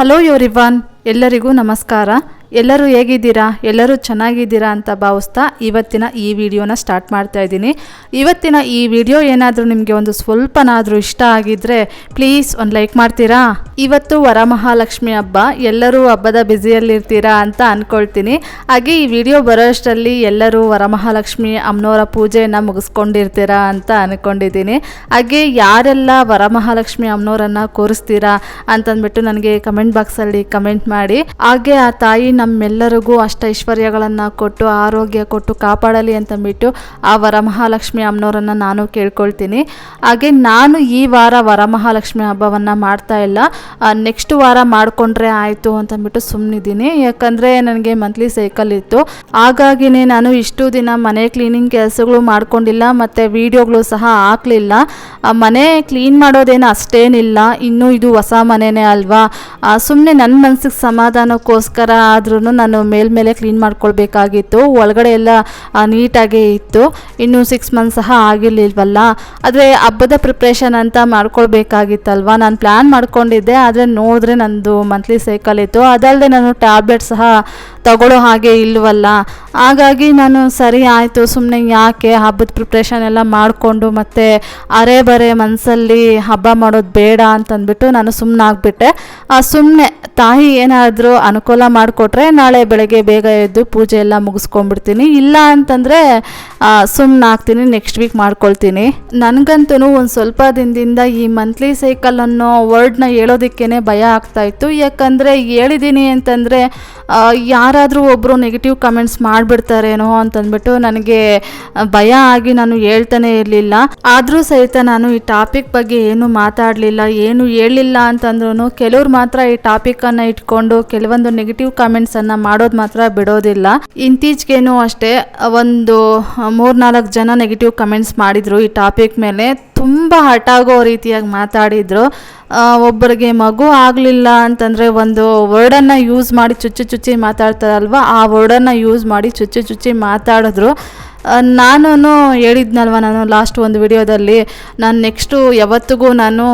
Hello ಯೋರಿವಾನ್ ಎಲ್ಲರಿಗೂ ನಮಸ್ಕಾರ. ಎಲ್ಲರೂ ಹೇಗಿದ್ದೀರಾ? ಎಲ್ಲರೂ ಚೆನ್ನಾಗಿದ್ದೀರಾ ಅಂತ ಭಾವಿಸ್ತಾ ಇವತ್ತಿನ ಈ ವಿಡಿಯೋನ ಸ್ಟಾರ್ಟ್ ಮಾಡ್ತಾ ಇದ್ದೀನಿ. ಇವತ್ತಿನ ಈ ವಿಡಿಯೋ ಏನಾದರೂ ನಿಮಗೆ ಒಂದು ಸ್ವಲ್ಪನಾದರೂ ಇಷ್ಟ ಆಗಿದ್ದರೆ ಪ್ಲೀಸ್ ಒಂದು ಲೈಕ್ ಮಾಡ್ತೀರಾ? ಇವತ್ತು ವರಮಹಾಲಕ್ಷ್ಮಿ ಹಬ್ಬ. ಎಲ್ಲರೂ ಹಬ್ಬದ ಬ್ಯುಸಿಯಲ್ಲಿರ್ತೀರಾ ಅಂತ ಅಂದ್ಕೊಳ್ತೀನಿ ಹಾಗೆ ಈ ವಿಡಿಯೋ ಬರೋಷ್ಟರಲ್ಲಿ ಎಲ್ಲರೂ ವರಮಹಾಲಕ್ಷ್ಮಿ ಅಮ್ಮನವರ ಪೂಜೆಯನ್ನು ಮುಗಿಸ್ಕೊಂಡಿರ್ತೀರಾ ಅಂತ ಅಂದ್ಕೊಂಡಿದ್ದೀನಿ ಹಾಗೆ ಯಾರೆಲ್ಲ ವರಮಹಾಲಕ್ಷ್ಮಿ ಅಮ್ಮನವರನ್ನು ಕೂರಿಸ್ತೀರಾ ಅಂತಂದ್ಬಿಟ್ಟು ನನಗೆ ಕಮೆಂಟ್ ಬಾಕ್ಸಲ್ಲಿ ಕಮೆಂಟ್ ಮಾಡಿ. ಹಾಗೆ ಆ ತಾಯಿ ನಮ್ಮೆಲ್ಲರಿಗೂ ಅಷ್ಟ ಐಶ್ವರ್ಯಗಳನ್ನು ಕೊಟ್ಟು, ಆರೋಗ್ಯ ಕೊಟ್ಟು ಕಾಪಾಡಲಿ ಅಂತಂದ್ಬಿಟ್ಟು ಆ ವರಮಹಾಲಕ್ಷ್ಮಿ ಅಮ್ಮನವರನ್ನು ನಾನು ಕೇಳ್ಕೊಳ್ತೀನಿ. ಹಾಗೆ ನಾನು ಈ ವಾರ ವರಮಹಾಲಕ್ಷ್ಮಿ ಹಬ್ಬವನ್ನು ಮಾಡ್ತಾ ಇಲ್ಲ. ನೆಕ್ಸ್ಟ್ ವಾರ ಮಾಡಿಕೊಂಡ್ರೆ ಆಯಿತು ಅಂತಂದ್ಬಿಟ್ಟು ಸುಮ್ಮನಿದ್ದೀನಿ ಯಾಕಂದರೆ ನನಗೆ ಮಂತ್ಲಿ ಸೈಕಲ್ ಇತ್ತು. ಹಾಗಾಗಿನೇ ನಾನು ಇಷ್ಟು ದಿನ ಮನೆ ಕ್ಲೀನಿಂಗ್ ಕೆಲಸಗಳು ಮಾಡ್ಕೊಂಡಿಲ್ಲ, ಮತ್ತು ವೀಡಿಯೋಗಳು ಸಹ ಹಾಕಲಿಲ್ಲ. ಮನೆ ಕ್ಲೀನ್ ಮಾಡೋದೇನು ಅಷ್ಟೇನಿಲ್ಲ. ಇನ್ನೂ ಇದು ಹೊಸ ಮನೆನೇ ಅಲ್ವಾ? ಸುಮ್ಮನೆ ನನ್ನ ಮನಸ್ಸಿಗೆ ಸಮಾಧಾನಕ್ಕೋಸ್ಕರ ಆದ್ರೂ ನಾನು ಮೇಲ್ಮೇಲೆ ಕ್ಲೀನ್ ಮಾಡ್ಕೊಳ್ಬೇಕಾಗಿತ್ತು. ಒಳಗಡೆ ಎಲ್ಲ ನೀಟಾಗೇ ಇತ್ತು. ಇನ್ನೂ ಸಿಕ್ಸ್ ಮಂತ್ಸ್ ಸಹ ಆಗಿರಲಿಲ್ವಲ್ಲ. ಆದರೆ ಹಬ್ಬದ ಪ್ರಿಪ್ರೇಷನ್ ಅಂತ ಮಾಡ್ಕೊಳ್ಬೇಕಾಗಿತ್ತಲ್ವ? ನಾನು ಪ್ಲ್ಯಾನ್ ಮಾಡ್ಕೊಂಡಿದ್ದೆ, ಆದರೆ ನೋಡಿದ್ರೆ ನಂದು ಮಂತ್ಲಿ ಸೈಕಲ್ ಇತ್ತು. ಅದಲ್ಲದೆ ನಾನು ಟ್ಯಾಬ್ಲೆಟ್ ಸಹ ತಗೊಳ್ಳೋ ಹಾಗೆ ಇಲ್ವಲ್ಲ? ಹಾಗಾಗಿ ನಾನು ಸರಿ ಆಯಿತು ಸುಮ್ಮನೆ ಯಾಕೆ ಹಬ್ಬದ ಪ್ರಿಪ್ರೇಷನ್ ಎಲ್ಲ ಮಾಡಿಕೊಂಡು ಮತ್ತು ಅರೆ ಬರೆ ಮನಸ್ಸಲ್ಲಿ ಹಬ್ಬ ಮಾಡೋದು ಬೇಡ ಅಂತಂದ್ಬಿಟ್ಟು ನಾನು ಸುಮ್ಮನೆ ಆಗಿಬಿಟ್ಟೆ. ಸುಮ್ಮನೆ ತಾಯಿ ಏನಾದರೂ ಅನುಕೂಲ ಮಾಡಿಕೊಟ್ರೆ ನಾಳೆ ಬೆಳಗ್ಗೆ ಬೇಗ ಎದ್ದು ಪೂಜೆ ಎಲ್ಲ ಮುಗಿಸ್ಕೊಂಡ್ಬಿಡ್ತೀನಿ. ಇಲ್ಲ ಅಂತಂದರೆ ಸುಮ್ಮನೆ ಹಾಕ್ತೀನಿ ನೆಕ್ಸ್ಟ್ ವೀಕ್ ಮಾಡ್ಕೊಳ್ತೀನಿ. ನನಗಂತೂ ಒಂದು ಸ್ವಲ್ಪ ದಿನದಿಂದ ಈ ಮಂತ್ಲಿ ಸೈಕಲ್ ಅನ್ನೋ ವರ್ಡ್ನ ಹೇಳೋದಕ್ಕೇ ಭಯ ಆಗ್ತಾಯಿತ್ತು ಯಾಕಂದರೆ ಹೇಳಿದ್ದೀನಿ ಅಂತಂದರೆ ಯಾರಾದರೂ ಒಬ್ಬರು ನೆಗೆಟಿವ್ ಕಮೆಂಟ್ಸ್ ಮಾಡಿಬಿಡ್ತಾರೇನೋ ಅಂತಂದ್ಬಿಟ್ಟು ನನಗೆ ಭಯ ಆಗಿ ನಾನು ಹೇಳ್ತಾನೆ ಇರಲಿಲ್ಲ. ಆದರೂ ಸಹಿತ ನಾನು ಈ ಟಾಪಿಕ್ ಬಗ್ಗೆ ಏನು ಮಾತಾಡಲಿಲ್ಲ, ಏನು ಹೇಳಿಲ್ಲ ಅಂತಂದ್ರೂ ಕೆಲವ್ರು ಮಾತ್ರ ಈ ಟಾಪಿಕನ್ನು ಇಟ್ಕೊಂಡು ಕೆಲವೊಂದು ನೆಗೆಟಿವ್ ಕಮೆಂಟ್ಸನ್ನು ಮಾಡೋದು ಮಾತ್ರ ಬಿಡೋದಿಲ್ಲ. ಇತ್ತೀಚೆಗೇನು ಅಷ್ಟೇ, ಒಂದು ಮೂರ್ನಾಲ್ಕು ಜನ ನೆಗೆಟಿವ್ ಕಮೆಂಟ್ಸ್ ಮಾಡಿದರು ಈ ಟಾಪಿಕ್ ಮೇಲೆ. ತುಂಬ ಹಟಾಗೋ ರೀತಿಯಾಗಿ ಮಾತಾಡಿದರು. ಒಬ್ಬರಿಗೆ ಮಗು ಆಗಲಿಲ್ಲ ಅಂತಂದರೆ ಒಂದು ವರ್ಡನ್ನು ಯೂಸ್ ಮಾಡಿ ಚುಚ್ಚಿ ಚುಚ್ಚಿ ಮಾತಾಡ್ತಾರಲ್ವ? ಆ ವರ್ಡನ್ನು ಯೂಸ್ ಮಾಡಿ ಚುಚ್ಚಿ ಚುಚ್ಚಿ ಮಾತಾಡಿದ್ರು. ನಾನು ಹೇಳಿದ್ನಲ್ವ ನಾನು ಲಾಸ್ಟ್ ಒಂದು ವಿಡಿಯೋದಲ್ಲಿ. ನಾನು ನೆಕ್ಸ್ಟು ಯಾವತ್ತಿಗೂ ನಾನು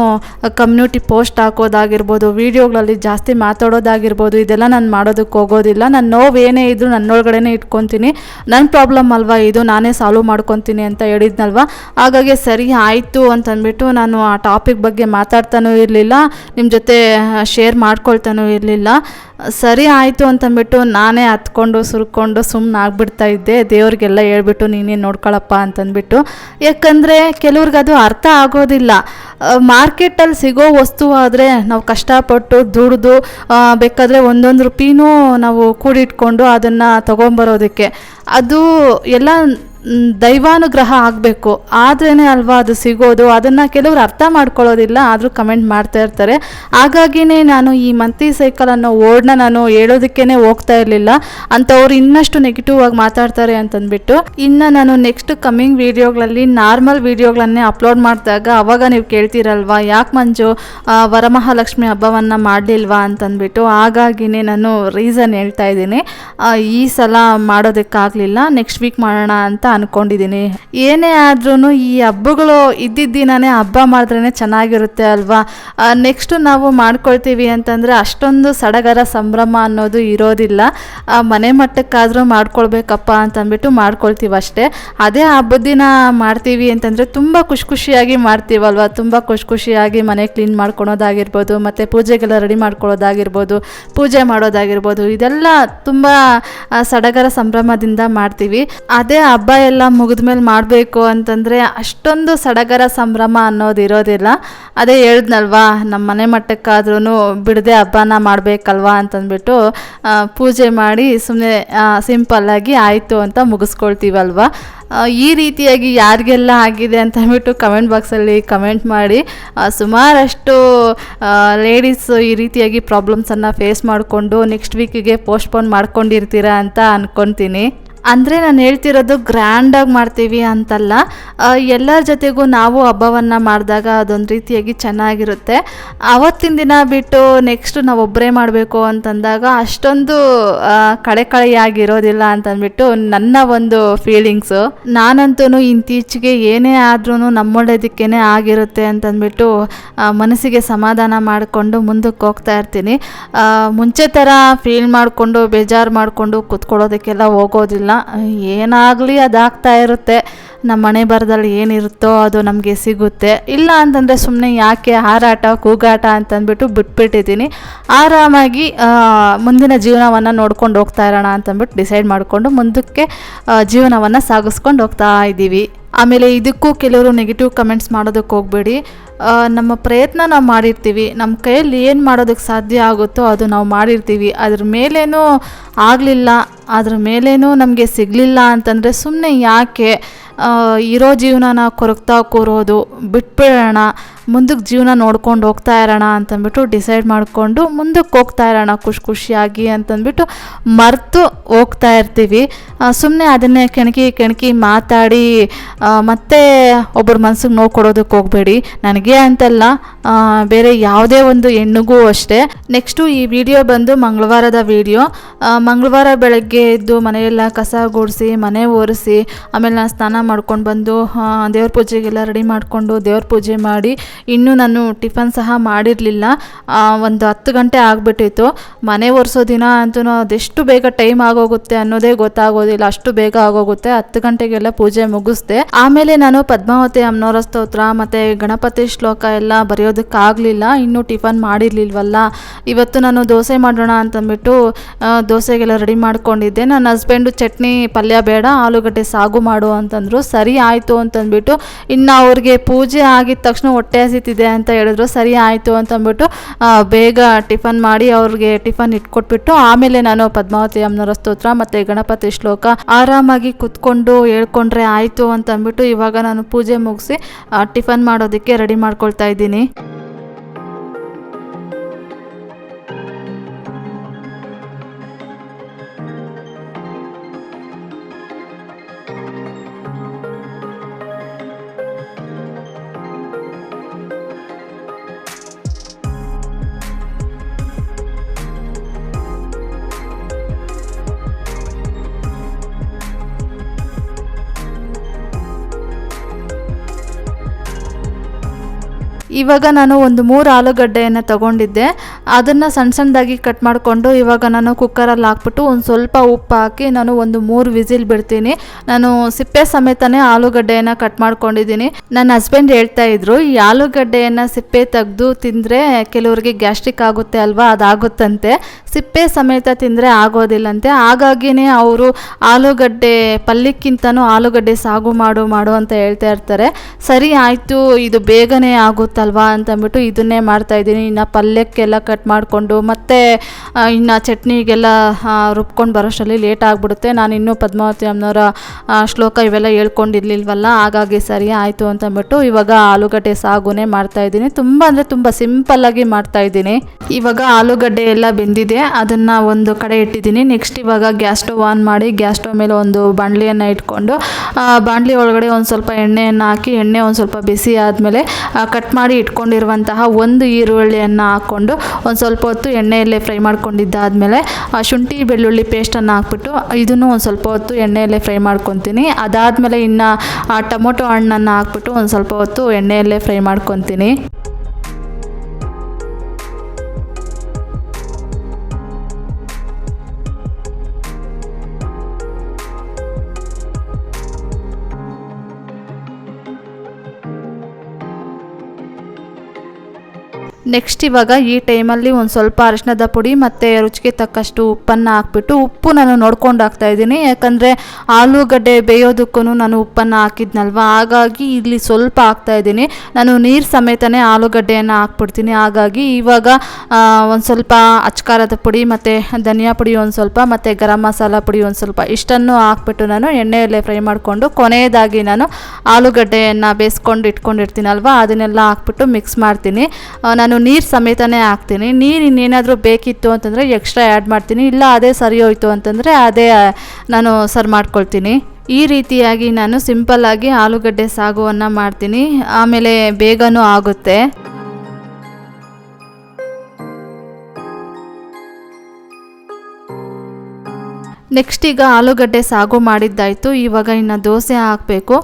ಕಮ್ಯುನಿಟಿ ಪೋಸ್ಟ್ ಹಾಕೋದಾಗಿರ್ಬೋದು, ವೀಡಿಯೋಗಳಲ್ಲಿ ಜಾಸ್ತಿ ಮಾತಾಡೋದಾಗಿರ್ಬೋದು, ಇದೆಲ್ಲ ನಾನು ಮಾಡೋದಕ್ಕೆ ಹೋಗೋದಿಲ್ಲ. ನನ್ನ ನೋವು ಏನೇ ಇದ್ದರೂ ನನ್ನೊಳಗಡೆನೇ ಇಟ್ಕೊತೀನಿ. ನನ್ನ ಪ್ರಾಬ್ಲಮ್ ಅಲ್ವಾ ಇದು? ನಾನೇ ಸಾಲ್ವ್ ಮಾಡ್ಕೊತೀನಿ ಅಂತ ಹೇಳಿದ್ನಲ್ವ? ಹಾಗಾಗಿ ಸರಿ ಆಯಿತು ಅಂತಂದ್ಬಿಟ್ಟು ನಾನು ಆ ಟಾಪಿಕ್ ಬಗ್ಗೆ ಮಾತಾಡ್ತಾನೂ ಇರಲಿಲ್ಲ. ನಿಮ್ಮ ಜೊತೆ ಶೇರ್ ಮಾಡ್ಕೊಳ್ತಾನೂ ಇರಲಿಲ್ಲ. ಸರಿ ಆಯಿತು ಅಂತಂದ್ಬಿಟ್ಟು ನಾನೇ ಹತ್ಕೊಂಡು ಸುರ್ಕೊಂಡು ಸುಮ್ಮನೆ ಆಗ್ಬಿಡ್ತಾ ಇದ್ದೆ. ದೇವ್ರಿಗೆಲ್ಲ ಹೇಳ್ಬಿಟ್ಟು ನೀನೇ ನೋಡ್ಕೊಳ್ಳಪ್ಪ ಅಂತಂದ್ಬಿಟ್ಟು. ಯಾಕಂದರೆ ಕೆಲವ್ರಿಗೆ ಅದು ಅರ್ಥ ಆಗೋದಿಲ್ಲ. ಮಾರ್ಕೆಟಲ್ಲಿ ಸಿಗೋ ವಸ್ತು ಆದರೆ ನಾವು ಕಷ್ಟಪಟ್ಟು ದುಡಿದು ಬೇಕಾದರೆ ಒಂದೊಂದು ರೂಪಾಯಿನೂ ನಾವು ಕೂಡಿಟ್ಕೊಂಡು ಅದನ್ನು ತೊಗೊಂಬರೋದಕ್ಕೆ. ಅದು ಎಲ್ಲ ದೈವಾನುಗ್ರಹ ಆಗಬೇಕು. ಆದ್ರೇ ಅಲ್ವಾ ಅದು ಸಿಗೋದು? ಅದನ್ನು ಕೆಲವರು ಅರ್ಥ ಮಾಡ್ಕೊಳ್ಳೋದಿಲ್ಲ, ಆದರೂ ಕಮೆಂಟ್ ಮಾಡ್ತಾ ಇರ್ತಾರೆ. ಹಾಗಾಗಿನೇ ನಾನು ಈ ಮಂತ್ಲಿ ಸೈಕಲ್ ಅನ್ನೋ ವರ್ಡ್ನ ನಾನು ಹೇಳೋದಕ್ಕೇ ಹೋಗ್ತಾ ಇರಲಿಲ್ಲ. ಅಂಥವ್ರು ಇನ್ನಷ್ಟು ನೆಗೆಟಿವ್ ಆಗಿ ಮಾತಾಡ್ತಾರೆ ಅಂತಂದ್ಬಿಟ್ಟು, ಇನ್ನು ನಾನು ನೆಕ್ಸ್ಟ್ ಕಮ್ಮಿಂಗ್ ವೀಡಿಯೋಗಳಲ್ಲಿ ನಾರ್ಮಲ್ ವೀಡಿಯೋಗಳನ್ನೇ ಅಪ್ಲೋಡ್ ಮಾಡಿದಾಗ ಅವಾಗ ನೀವು ಕೇಳ್ತೀರಲ್ವಾ, ಯಾಕೆ ಮಂಜು ವರಮಹಾಲಕ್ಷ್ಮಿ ಹಬ್ಬವನ್ನು ಮಾಡಲಿಲ್ವಾ ಅಂತಂದ್ಬಿಟ್ಟು? ಹಾಗಾಗಿನೇ ನಾನು ರೀಸನ್ ಹೇಳ್ತಾ ಇದ್ದೀನಿ. ಈ ಸಲ ಮಾಡೋದಕ್ಕಾಗಲಿಲ್ಲ ನೆಕ್ಸ್ಟ್ ವೀಕ್ ಮಾಡೋಣ ಅಂತ ಅಂದ್ಕೊಂಡಿದ್ದೀನಿ ಏನೇ ಆದ್ರೂ ಈ ಹಬ್ಬಗಳು ಇದ್ದಿದ್ದ ದಿನನೇ ಹಬ್ಬ ಮಾಡಿದ್ರೇ ಚೆನ್ನಾಗಿರುತ್ತೆ ಅಲ್ವಾ? ನೆಕ್ಸ್ಟು ನಾವು ಮಾಡ್ಕೊಳ್ತೀವಿ ಅಂತಂದರೆ ಅಷ್ಟೊಂದು ಸಡಗರ ಸಂಭ್ರಮ ಅನ್ನೋದು ಇರೋದಿಲ್ಲ. ಮನೆ ಮಟ್ಟಕ್ಕಾದರೂ ಮಾಡ್ಕೊಳ್ಬೇಕಪ್ಪ ಅಂತಂದ್ಬಿಟ್ಟು ಮಾಡ್ಕೊಳ್ತೀವಿ ಅಷ್ಟೇ ಅದೇ ಹಬ್ಬದ ದಿನ ಮಾಡ್ತೀವಿ ಅಂತಂದರೆ ತುಂಬ ಖುಷಿ ಖುಷಿಯಾಗಿ ಮಾಡ್ತೀವಲ್ವ? ತುಂಬ ಖುಷಿ ಖುಷಿಯಾಗಿ ಮನೆ ಕ್ಲೀನ್ ಮಾಡ್ಕೊಳೋದಾಗಿರ್ಬೋದು, ಮತ್ತು ಪೂಜೆಗೆಲ್ಲ ರೆಡಿ ಮಾಡ್ಕೊಳ್ಳೋದಾಗಿರ್ಬೋದು ಪೂಜೆ ಮಾಡೋದಾಗಿರ್ಬೋದು, ಇದೆಲ್ಲ ತುಂಬ ಸಡಗರ ಸಂಭ್ರಮದಿಂದ ಮಾಡ್ತೀವಿ. ಅದೇ ಹಬ್ಬ ಎಲ್ಲ ಮುಗಿದ ಮೇಲೆ ಮಾಡಬೇಕು ಅಂತಂದರೆ ಅಷ್ಟೊಂದು ಸಡಗರ ಸಂಭ್ರಮ ಅನ್ನೋದು ಇರೋದಿಲ್ಲ. ಅದೇ ಹೇಳ್ದ್ನಲ್ವಾ ನಮ್ಮ ಮನೆ ಮಟ್ಟಕ್ಕಾದ್ರೂ ಬಿಡದೆ ಹಬ್ಬನ ಮಾಡಬೇಕಲ್ವಾ ಅಂತಂದ್ಬಿಟ್ಟು ಪೂಜೆ ಮಾಡಿ ಸುಮ್ಮನೆ ಸಿಂಪಲ್ಲಾಗಿ ಆಯಿತು ಅಂತ ಮುಗಿಸ್ಕೊಳ್ತೀವಲ್ವ? ಈ ರೀತಿಯಾಗಿ ಯಾರಿಗೆಲ್ಲ ಆಗಿದೆ ಅಂತ ಅಂದ್ಬಿಟ್ಟು ಕಮೆಂಟ್ ಬಾಕ್ಸಲ್ಲಿ ಕಮೆಂಟ್ ಮಾಡಿ. ಸುಮಾರಷ್ಟು ಲೇಡೀಸ್ ಈ ರೀತಿಯಾಗಿ ಪ್ರಾಬ್ಲಮ್ಸನ್ನು ಫೇಸ್ ಮಾಡಿಕೊಂಡು ನೆಕ್ಸ್ಟ್ ವೀಕಿಗೆ ಪೋಸ್ಟ್ಪೋನ್ ಮಾಡ್ಕೊಂಡಿರ್ತೀರಾ ಅಂತ ಅಂದ್ಕೊತೀನಿ ಅಂದರೆ ನಾನು ಹೇಳ್ತಿರೋದು ಗ್ರ್ಯಾಂಡಾಗಿ ಮಾಡ್ತೀವಿ ಅಂತಲ್ಲ ಎಲ್ಲರ ಜೊತೆಗೂ ನಾವು ಹಬ್ಬವನ್ನು ಮಾಡಿದಾಗ ಅದೊಂದು ರೀತಿಯಾಗಿ ಚೆನ್ನಾಗಿರುತ್ತೆ. ಅವತ್ತಿನ ದಿನ ಬಿಟ್ಟು ನೆಕ್ಸ್ಟ್ ನಾವು ಒಬ್ಬರೇ ಮಾಡಬೇಕು ಅಂತಂದಾಗ ಅಷ್ಟೊಂದು ಕಳೆ ಕಳೆಯಾಗಿರೋದಿಲ್ಲ ಅಂತಂದ್ಬಿಟ್ಟು ನನ್ನ ಒಂದು ಫೀಲಿಂಗ್ಸು ನಾನಂತೂ ಇತ್ತೀಚೆಗೆ ಏನೇ ಆದ್ರೂ ನಮ್ಮೊಳ್ಳೇದಕ್ಕೇ ಆಗಿರುತ್ತೆ ಅಂತಂದ್ಬಿಟ್ಟು ಮನಸ್ಸಿಗೆ ಸಮಾಧಾನ ಮಾಡಿಕೊಂಡು ಮುಂದಕ್ಕೆ ಹೋಗ್ತಾ ಇರ್ತೀನಿ. ಮುಂಚೆ ಥರ ಫೀಲ್ ಮಾಡಿಕೊಂಡು, ಬೇಜಾರು ಮಾಡಿಕೊಂಡು ಕೂತ್ಕೊಳ್ಳೋದಕ್ಕೆಲ್ಲ ಹೋಗೋದಿಲ್ಲ. ಏನಾಗಲಿ ಅದಾಗ್ತಾ ಇರುತ್ತೆ. ನಮ್ಮ ಮನೆ ಬರದಲ್ಲಿ ಏನಿರುತ್ತೋ ಅದು ನಮಗೆ ಸಿಗುತ್ತೆ. ಇಲ್ಲ ಅಂತಂದರೆ ಸುಮ್ಮನೆ ಯಾಕೆ ಹಾರಾಟ, ಕೂಗಾಟ ಅಂತಂದ್ಬಿಟ್ಟು ಬಿಟ್ಬಿಟ್ಟಿದ್ದೀನಿ. ಆರಾಮಾಗಿ ಮುಂದಿನ ಜೀವನವನ್ನು ನೋಡ್ಕೊಂಡು ಹೋಗ್ತಾ ಇರೋಣ ಅಂತಂದ್ಬಿಟ್ಟು ಡಿಸೈಡ್ ಮಾಡಿಕೊಂಡು ಮುಂದಕ್ಕೆ ಜೀವನವನ್ನು ಸಾಗಿಸ್ಕೊಂಡು ಹೋಗ್ತಾ ಇದ್ದೀವಿ. ಆಮೇಲೆ ಇದಕ್ಕೂ ಕೆಲವರು ನೆಗೆಟಿವ್ ಕಮೆಂಟ್ಸ್ ಮಾಡೋದಕ್ಕೆ ಹೋಗಬೇಡಿ. ನಮ್ಮ ಪ್ರಯತ್ನ ನಾವು ಮಾಡಿರ್ತೀವಿ. ನಮ್ಮ ಕೈಯಲ್ಲಿ ಏನು ಮಾಡೋದಕ್ಕೆ ಸಾಧ್ಯ ಆಗುತ್ತೋ ಅದು ನಾವು ಮಾಡಿರ್ತೀವಿ. ಅದ್ರ ಮೇಲೇನೂ ಆಗಲಿಲ್ಲ. ಅದ್ರ ಮೇಲೇನೂ ನಮಗೆ ಸಿಗಲಿಲ್ಲ ಅಂತಂದರೆ ಸುಮ್ಮನೆ ಯಾಕೆ ಇರೋ ಜೀವನನ ಕೊರಗ್ತಾ ಕೂರೋದು ಬಿಟ್ಬಿಡೋಣ ಮುಂದಕ್ಕೆ ಜೀವನ ನೋಡ್ಕೊಂಡು ಹೋಗ್ತಾ ಇರೋಣ ಅಂತಂದ್ಬಿಟ್ಟು ಡಿಸೈಡ್ ಮಾಡಿಕೊಂಡು ಮುಂದಕ್ಕೆ ಹೋಗ್ತಾ ಇರೋಣ ಖುಷಿ ಖುಷಿಯಾಗಿ ಅಂತಂದ್ಬಿಟ್ಟು ಮರೆತು ಹೋಗ್ತಾ ಇರ್ತೀವಿ. ಸುಮ್ಮನೆ ಅದನ್ನೇ ಕೆಣಕಿ ಕೆಣಕಿ ಮಾತಾಡಿ ಮತ್ತೆ ಒಬ್ಬರ ಮನಸ್ಸಿಗೆ ನೋವು ಕೊಡೋದಕ್ಕೆ ಹೋಗಬೇಡಿ. ನನಗೆ ಅಂತಲ್ಲ ಬೇರೆ ಯಾವುದೇ ಒಂದು ಹೆಣ್ಣಿಗೂ ಅಷ್ಟೇ. ನೆಕ್ಸ್ಟು ಈ ವಿಡಿಯೋ ಬಂದು ಮಂಗಳವಾರದ ವಿಡಿಯೋ ಮಂಗಳವಾರ ಬೆಳಗ್ಗೆ ಎದ್ದು ಮನೆಯೆಲ್ಲ ಕಸ ಗುಡಿಸಿ, ಮನೆ ಒರೆಸಿ, ಆಮೇಲೆ ನಾನು ಸ್ನಾನ ಮಾಡ್ಕೊಂಡು ಬಂದು ದೇವ್ರ ಪೂಜೆಗೆಲ್ಲ ರೆಡಿ ಮಾಡಿಕೊಂಡು ದೇವ್ರ ಪೂಜೆ ಮಾಡಿ, ಇನ್ನೂ ನಾನು ಟಿಫನ್ ಸಹ ಮಾಡಿರಲಿಲ್ಲ. ಒಂದು ಹತ್ತು ಗಂಟೆ ಆಗಿಬಿಟ್ಟಿತ್ತು. ಮನೆ ಒರೆಸೋ ದಿನ ಅಂತೂ ಅದೆಷ್ಟು ಬೇಗ ಟೈಮ್ ಆಗೋಗುತ್ತೆ ಅನ್ನೋದೇ ಗೊತ್ತಾಗೋದಿಲ್ಲ. ಅಷ್ಟು ಬೇಗ ಆಗೋಗುತ್ತೆ. ಹತ್ತು ಗಂಟೆಗೆಲ್ಲ ಪೂಜೆ ಮುಗಿಸ್ದೆ. ಆಮೇಲೆ ನಾನು ಪದ್ಮಾವತಿ ಅಮ್ಮನವರ ಸ್ತೋತ್ರ ಮತ್ತು ಗಣಪತಿ ಶ್ಲೋಕ ಎಲ್ಲ ಬರೆಯೋದಕ್ಕಾಗಲಿಲ್ಲ. ಇನ್ನೂ ಟಿಫನ್ ಮಾಡಿರಲಿಲ್ವಲ್ಲ. ಇವತ್ತು ನಾನು ದೋಸೆ ಮಾಡೋಣ ಅಂತಂದ್ಬಿಟ್ಟು ದೋಸೆಗೆಲ್ಲ ರೆಡಿ ಮಾಡ್ಕೊಂಡಿದ್ದೆ ನನ್ನ ಹಸ್ಬೆಂಡು ಚಟ್ನಿ ಪಲ್ಯ ಬೇಡ, ಆಲೂಗಡ್ಡೆ ಸಾಗು ಮಾಡು ಅಂತಂದರು. ಸರಿ ಆಯಿತು ಅಂತಂದ್ಬಿಟ್ಟು, ಇನ್ನು ಅವ್ರಿಗೆ ಪೂಜೆ ಆಗಿದ ತಕ್ಷಣ ಹೊಟ್ಟೆ ಹಸಿತಿದೆ ಅಂತ ಹೇಳಿದ್ರು. ಸರಿ ಆಯಿತು ಅಂತಂದ್ಬಿಟ್ಟು ಬೇಗ ಟಿಫನ್ ಮಾಡಿ ಅವ್ರಿಗೆ ಟಿಫನ್ ಇಟ್ಕೊಟ್ಬಿಟ್ಟು, ಆಮೇಲೆ ನಾನು ಪದ್ಮಾವತಿ ಅಮ್ಮನವರ ಸ್ತೋತ್ರ ಮತ್ತು ಗಣಪತಿ ಶ್ಲೋಕ ಆರಾಮಾಗಿ ಕುತ್ಕೊಂಡು ಹೇಳ್ಕೊಂಡ್ರೆ ಆಯಿತು ಅಂತಂದ್ಬಿಟ್ಟು, ಇವಾಗ ನಾನು ಪೂಜೆ ಮುಗಿಸಿ ಟಿಫನ್ ಮಾಡೋದಕ್ಕೆ ರೆಡಿ ಮಾಡ್ಕೊಳ್ತಾ ಇದ್ದೀನಿ. ಇವಾಗ ನಾನು ಒಂದು ಮೂರು ಆಲೂಗಡ್ಡೆಯನ್ನು ತಗೊಂಡಿದ್ದೆ. ಅದನ್ನು ಸಣ್ಣ ಸಣ್ಣದಾಗಿ ಕಟ್ ಮಾಡಿಕೊಂಡು ಇವಾಗ ನಾನು ಕುಕ್ಕರಲ್ಲಿ ಹಾಕ್ಬಿಟ್ಟು ಒಂದು ಸ್ವಲ್ಪ ಉಪ್ಪು ಹಾಕಿ ನಾನು ಒಂದು ಮೂರು ವಿಸಿಲ್ ಬಿಡ್ತೀನಿ. ನಾನು ಸಿಪ್ಪೆ ಸಮೇತನೇ ಆಲೂಗಡ್ಡೆಯನ್ನು ಕಟ್ ಮಾಡ್ಕೊಂಡಿದ್ದೀನಿ. ನನ್ನ ಹಸ್ಬೆಂಡ್ ಹೇಳ್ತಾ ಇದ್ರು, ಈ ಆಲೂಗಡ್ಡೆಯನ್ನು ಸಿಪ್ಪೆ ತೆಗೆದು ತಿಂದರೆ ಕೆಲವರಿಗೆ ಗ್ಯಾಸ್ಟ್ರಿಕ್ ಆಗುತ್ತೆ ಅಲ್ವಾ? ಅದಾಗುತ್ತಂತೆ. ಸಿಪ್ಪೆ ಸಮೇತ ತಿಂದರೆ ಆಗೋದಿಲ್ಲಂತೆ. ಹಾಗಾಗಿನೇ ಅವರು ಆಲೂಗಡ್ಡೆ ಪಲ್ಯಕ್ಕಿಂತನೂ ಆಲೂಗಡ್ಡೆ ಸಾಗು ಮಾಡು ಮಾಡು ಅಂತ ಹೇಳ್ತಾ ಇರ್ತಾರೆ. ಸರಿ ಆಯಿತು, ಇದು ಬೇಗನೆ ಆಗುತ್ತಲ್ವಾ ಅಂತಂದ್ಬಿಟ್ಟು ಇದನ್ನೇ ಮಾಡ್ತಾ ಇದ್ದೀನಿ. ಇನ್ನು ಪಲ್ಯಕ್ಕೆಲ್ಲ ಕಟ್ ಮಾಡಿಕೊಂಡು ಮತ್ತೆ ಇನ್ನು ಚಟ್ನಿಗೆಲ್ಲ ರುಬ್ಕೊಂಡು ಬರೋಷ್ಟರಲ್ಲಿ ಲೇಟ್ ಆಗಿಬಿಡುತ್ತೆ. ನಾನು ಇನ್ನೂ ಪದ್ಮಾವತಿ ಅಮ್ಮನವರ ಶ್ಲೋಕ ಇವೆಲ್ಲ ಹೇಳ್ಕೊಂಡಿರ್ಲಿಲ್ವಲ್ಲ, ಹಾಗಾಗಿ ಸರಿ ಆಯಿತು ಅಂತಂದ್ಬಿಟ್ಟು ಇವಾಗ ಆಲೂಗಡ್ಡೆ ಸಾಗುನೇ ಮಾಡ್ತಾ ಇದ್ದೀನಿ. ತುಂಬ ಅಂದರೆ ತುಂಬ ಸಿಂಪಲ್ಲಾಗಿ ಮಾಡ್ತಾ ಇದ್ದೀನಿ. ಇವಾಗ ಆಲೂಗಡ್ಡೆ ಎಲ್ಲ ಬೆಂದಿದೆ. ಅದನ್ನು ಒಂದು ಕಡೆ ಇಟ್ಟಿದ್ದೀನಿ. ನೆಕ್ಸ್ಟ್ ಇವಾಗ ಗ್ಯಾಸ್ ಸ್ಟವ್ ಆನ್ ಮಾಡಿ, ಗ್ಯಾಸ್ ಸ್ಟವ್ ಮೇಲೆ ಒಂದು ಬಾಣಲಿಯನ್ನು ಇಟ್ಕೊಂಡು ಬಾಣಲಿ ಒಳಗಡೆ ಒಂದು ಸ್ವಲ್ಪ ಎಣ್ಣೆಯನ್ನು ಹಾಕಿ, ಎಣ್ಣೆ ಒಂದು ಸ್ವಲ್ಪ ಬಿಸಿ ಆದಮೇಲೆ ಕಟ್ ಮಾಡಿ ಇಟ್ಕೊಂಡಿರುವಂತಹ ಒಂದು ಈರುಳ್ಳಿಯನ್ನು ಹಾಕ್ಕೊಂಡು ಒಂದು ಸ್ವಲ್ಪ ಹೊತ್ತು ಎಣ್ಣೆಯಲ್ಲೇ ಫ್ರೈ ಮಾಡ್ಕೊಂಡಿದ್ದಾದಮೇಲೆ ಶುಂಠಿ ಬೆಳ್ಳುಳ್ಳಿ ಪೇಸ್ಟನ್ನು ಹಾಕ್ಬಿಟ್ಟು ಇದನ್ನು ಒಂದು ಸ್ವಲ್ಪ ಹೊತ್ತು ಎಣ್ಣೆಯಲ್ಲೇ ಫ್ರೈ ಮಾಡ್ಕೊತೀನಿ. ಅದಾದಮೇಲೆ ಇನ್ನು ಟೊಮೊಟೊ ಹಣ್ಣನ್ನು ಹಾಕ್ಬಿಟ್ಟು ಒಂದು ಸ್ವಲ್ಪ ಹೊತ್ತು ಎಣ್ಣೆಯಲ್ಲೇ ಫ್ರೈ ಮಾಡ್ಕೊತೀನಿ. ನೆಕ್ಸ್ಟ್ ಇವಾಗ ಈ ಟೈಮಲ್ಲಿ ಒಂದು ಸ್ವಲ್ಪ ಅರಿಶಿನದ ಪುಡಿ ಮತ್ತು ರುಚಿಗೆ ತಕ್ಕಷ್ಟು ಉಪ್ಪನ್ನು ಹಾಕ್ಬಿಟ್ಟು ಉಪ್ಪು ನಾನು ನೋಡ್ಕೊಂಡು ಹಾಕ್ತಾ ಇದ್ದೀನಿ. ಯಾಕಂದರೆ ಆಲೂಗಡ್ಡೆ ಬೇಯೋದಕ್ಕೂ ನಾನು ಉಪ್ಪನ್ನು ಹಾಕಿದ್ನಲ್ವ? ಹಾಗಾಗಿ ಇಲ್ಲಿ ಸ್ವಲ್ಪ ಹಾಕ್ತಾ ಇದ್ದೀನಿ. ನಾನು ನೀರು ಸಮೇತನೇ ಆಲೂಗಡ್ಡೆಯನ್ನು ಹಾಕ್ಬಿಡ್ತೀನಿ. ಹಾಗಾಗಿ ಇವಾಗ ಒಂದು ಸ್ವಲ್ಪ ಅಚ್ಕಾರದ ಪುಡಿ ಮತ್ತು ಧನಿಯಾ ಪುಡಿ ಒಂದು ಸ್ವಲ್ಪ ಮತ್ತು ಗರಂ ಮಸಾಲ ಪುಡಿ ಒಂದು ಸ್ವಲ್ಪ ಇಷ್ಟನ್ನು ಹಾಕ್ಬಿಟ್ಟು ನಾನು ಎಣ್ಣೆಯಲ್ಲೇ ಫ್ರೈ ಮಾಡಿಕೊಂಡು ಕೊನೆಯದಾಗಿ ನಾನು ಆಲೂಗಡ್ಡೆಯನ್ನು ಬೇಯಿಸ್ಕೊಂಡು ಇಟ್ಕೊಂಡಿರ್ತೀನಲ್ವ? ಅದನ್ನೆಲ್ಲ ಹಾಕ್ಬಿಟ್ಟು ಮಿಕ್ಸ್ ಮಾಡ್ತೀನಿ. ನಾನು ನೀರು ಸಮೇತನೇ ಹಾಕ್ತೀನಿ. ನೀರು ಇನ್ನೇನಾದರೂ ಬೇಕಿತ್ತು ಅಂತಂದರೆ ಎಕ್ಸ್ಟ್ರಾ ಆ್ಯಡ್ ಮಾಡ್ತೀನಿ. ಇಲ್ಲ, ಅದೇ ಸರಿ ಹೋಯ್ತು ಅಂತಂದರೆ ಅದೇ ನಾನು ಸರ್ವ್ ಮಾಡ್ಕೊಳ್ತೀನಿ. ಈ ರೀತಿಯಾಗಿ ನಾನು ಸಿಂಪಲ್ಲಾಗಿ ಆಲೂಗಡ್ಡೆ ಸಾಗುವನ್ನು ಮಾಡ್ತೀನಿ. ಆಮೇಲೆ ಬೇಗನೂ ಆಗುತ್ತೆ. ನೆಕ್ಸ್ಟ್ ಈಗ ಆಲೂಗಡ್ಡೆ ಸಾಗು ಮಾಡಿದ್ದಾಯಿತು. ಇವಾಗ ಇನ್ನು ದೋಸೆ ಹಾಕಬೇಕು.